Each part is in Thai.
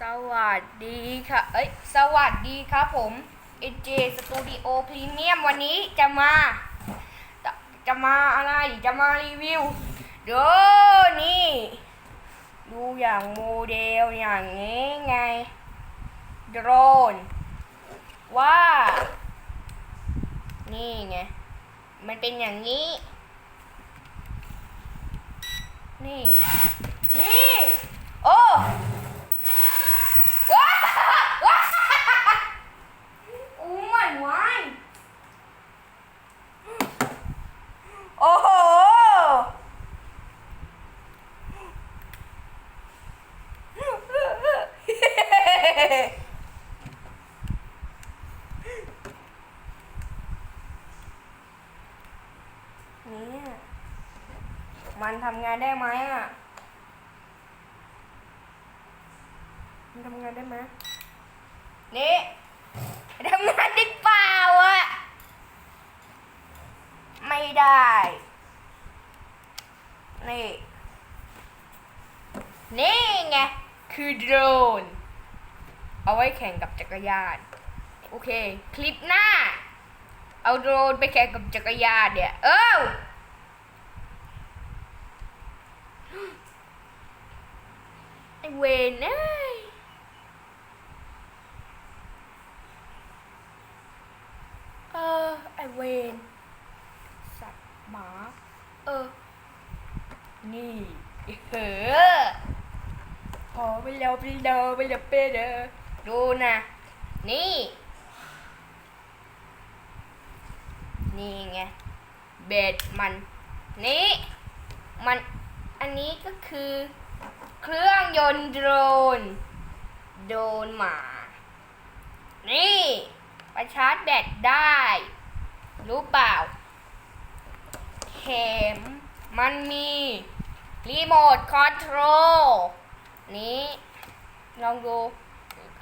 สวัสดีค่ะ เอ้ย สวัสดีครับผม AJ Studio Premium วันนี้จะมา จะจะมาอะไร จะมารีวิว เดี๋ยวนี่ ดูอย่างโมเดลอย่างนี้ไง โดรน ว่า นี่ไง มันเป็นอย่างนี้ นี่ นี่ โอ้ ว้าว้าโอ้ไม่ไหวโอ้โห เนี่ย มันทำงานได้ไหมอะ มันทำงานได้ไหมนี่ทำงานได้เปล่าอะ ไม่ได้ นี่ นี่ไง คือโดรน เอาไว้แข่งกับจักรยาน โอเค คลิปหน้า เอาโดรนไปแข่งกับจักรยานเนี่ย เออ เวนเอ้ยเออไอเวนสัตว์หมา เออ นี่เฮ้อพอไปแล้วไปแล้วไปแล้วไปแล้วดูนะ นี่ นี่ไง เบ็ดมัน นี่ มัน อันนี้ก็คือ เครื่องยนต์โดรน โดรนหมา นี่ไปชาร์จแบตได้ รู้เปล่า เข็ม มันมี รีโมทคอนโทรล นี้ ลองดู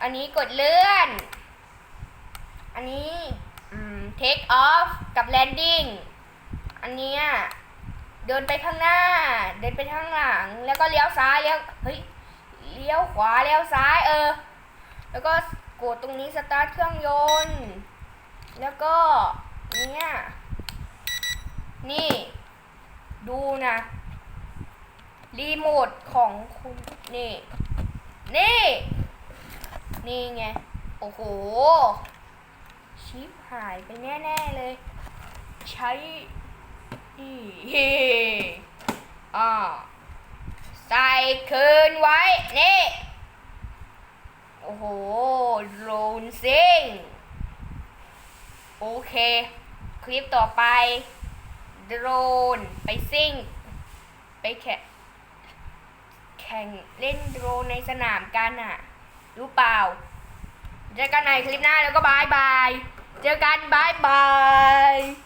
อันนี้กดเลื่อน อันนี้เทคออฟกับแลนดิ้ง อันเนี้ย เดินไปข้างหน้า เดินไปข้างหลัง แล้วก็เลี้ยวซ้ายเลี้ยวเฮ้ยเลี้ยวขวาเลี้ยวซ้ายเออ แล้วก็กดตรงนี้สตาร์ทเครื่องยนต์ แล้วก็เนี่ยนี่ ดูนะรีโมทของคุณนี่ นี่ นี่ไง โอ้โห ชิปหายไปแน่ ๆ เลย ใช้ ฮ้อ่าใส่คืนไว้ นี่ โอ้โหโดรนซิงโอเค คลิปต่อไป โดรน ไปซิ่ง ไปแข่งแข่งเล่นโดรนในสนามกันอะ รู้เปล่า เจอกันในคลิปหน้าแล้วก็บายบาย เจอกันบายบาย